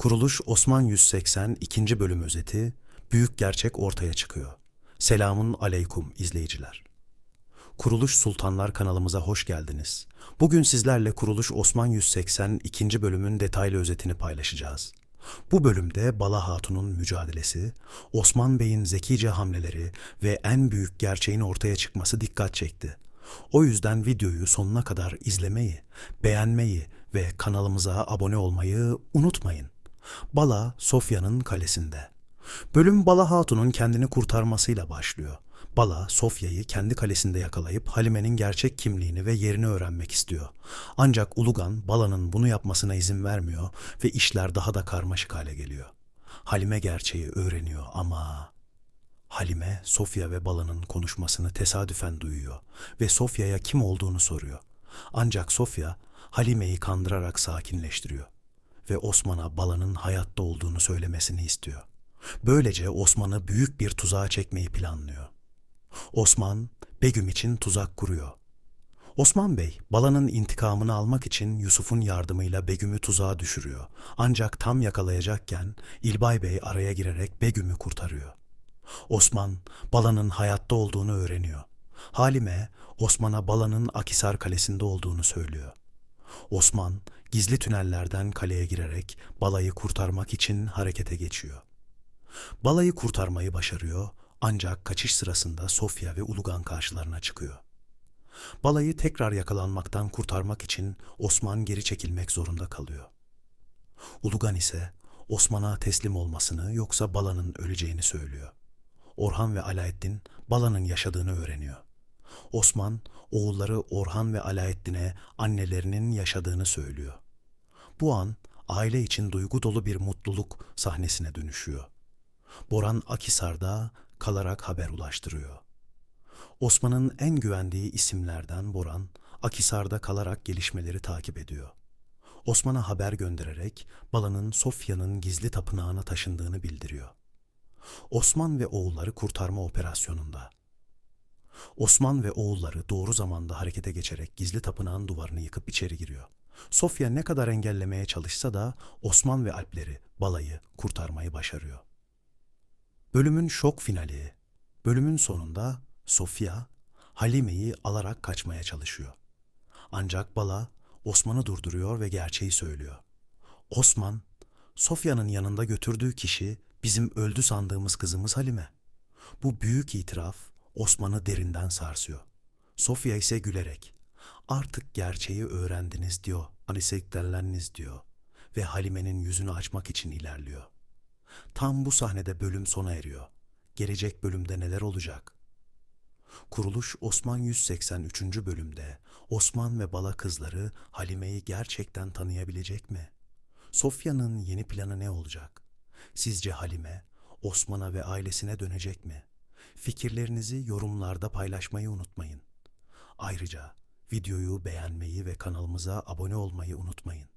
Kuruluş Osman 180 2. bölüm özeti Büyük gerçek ortaya çıkıyor. Selamun aleykum izleyiciler. Kuruluş Sultanlar kanalımıza hoş geldiniz. Bugün sizlerle Kuruluş Osman 180 2. bölümün detaylı özetini paylaşacağız. Bu bölümde Bala Hatun'un mücadelesi, Osman Bey'in zekice hamleleri ve en büyük gerçeğin ortaya çıkması dikkat çekti. O yüzden videoyu sonuna kadar izlemeyi, beğenmeyi ve kanalımıza abone olmayı unutmayın. Bala Sofya'nın kalesinde. Bölüm Bala Hatun'un kendini kurtarmasıyla başlıyor. Bala, Sofya'yı kendi kalesinde yakalayıp Halime'nin gerçek kimliğini ve yerini öğrenmek istiyor. Ancak Ulugan, Bala'nın bunu yapmasına izin vermiyor ve işler daha da karmaşık hale geliyor. Halime gerçeği öğreniyor ama... Halime, Sofya ve Bala'nın konuşmasını tesadüfen duyuyor ve Sofya'ya kim olduğunu soruyor. Ancak Sofya, Halime'yi kandırarak sakinleştiriyor ve Osman'a Bala'nın hayatta olduğunu söylemesini istiyor. Böylece Osman'ı büyük bir tuzağa çekmeyi planlıyor. Osman, Begüm için tuzak kuruyor. Osman Bey, Bala'nın intikamını almak için Yusuf'un yardımıyla Begüm'ü tuzağa düşürüyor. Ancak tam yakalayacakken İlbay Bey araya girerek Begüm'ü kurtarıyor. Osman, Bala'nın hayatta olduğunu öğreniyor. Halime, Osman'a Bala'nın Akisar Kalesi'nde olduğunu söylüyor. Osman, gizli tünellerden kaleye girerek Bala'yı kurtarmak için harekete geçiyor. Balayı kurtarmayı başarıyor ancak kaçış sırasında Sofya ve Ulugan karşılarına çıkıyor. Balayı tekrar yakalanmaktan kurtarmak için Osman geri çekilmek zorunda kalıyor. Ulugan ise Osman'a teslim olmasını yoksa Bala'nın öleceğini söylüyor. Orhan ve Alaeddin Bala'nın yaşadığını öğreniyor. Osman oğulları Orhan ve Alaeddin'e annelerinin yaşadığını söylüyor. Bu an aile için duygu dolu bir mutluluk sahnesine dönüşüyor. Boran Akisar'da kalarak haber ulaştırıyor. Osman'ın en güvendiği isimlerden Boran, Akisar'da kalarak gelişmeleri takip ediyor. Osman'a haber göndererek Bala'nın Sofya'nın gizli tapınağına taşındığını bildiriyor. Osman ve oğulları kurtarma operasyonunda. Osman ve oğulları doğru zamanda harekete geçerek gizli tapınağın duvarını yıkıp içeri giriyor. Sofya ne kadar engellemeye çalışsa da Osman ve Alpleri balayı kurtarmayı başarıyor. Bölümün şok finali. Bölümün sonunda Sofya Halime'yi alarak kaçmaya çalışıyor. Ancak Bala Osman'ı durduruyor ve gerçeği söylüyor. Osman, Sofya'nın yanında götürdüğü kişi bizim öldü sandığımız kızımız Halime. Bu büyük itiraf Osman'ı derinden sarsıyor. Sofya ise gülerek artık gerçeği öğrendiniz diyor. Aniseklerleniz diyor ve Halime'nin yüzünü açmak için ilerliyor. Tam bu sahnede bölüm sona eriyor. Gelecek bölümde neler olacak? Kuruluş Osman 183. bölümde Osman ve Bala kızları Halime'yi gerçekten tanıyabilecek mi? Sofya'nın yeni planı ne olacak? Sizce Halime Osman'a ve ailesine dönecek mi? Fikirlerinizi yorumlarda paylaşmayı unutmayın. Ayrıca videoyu beğenmeyi ve kanalımıza abone olmayı unutmayın.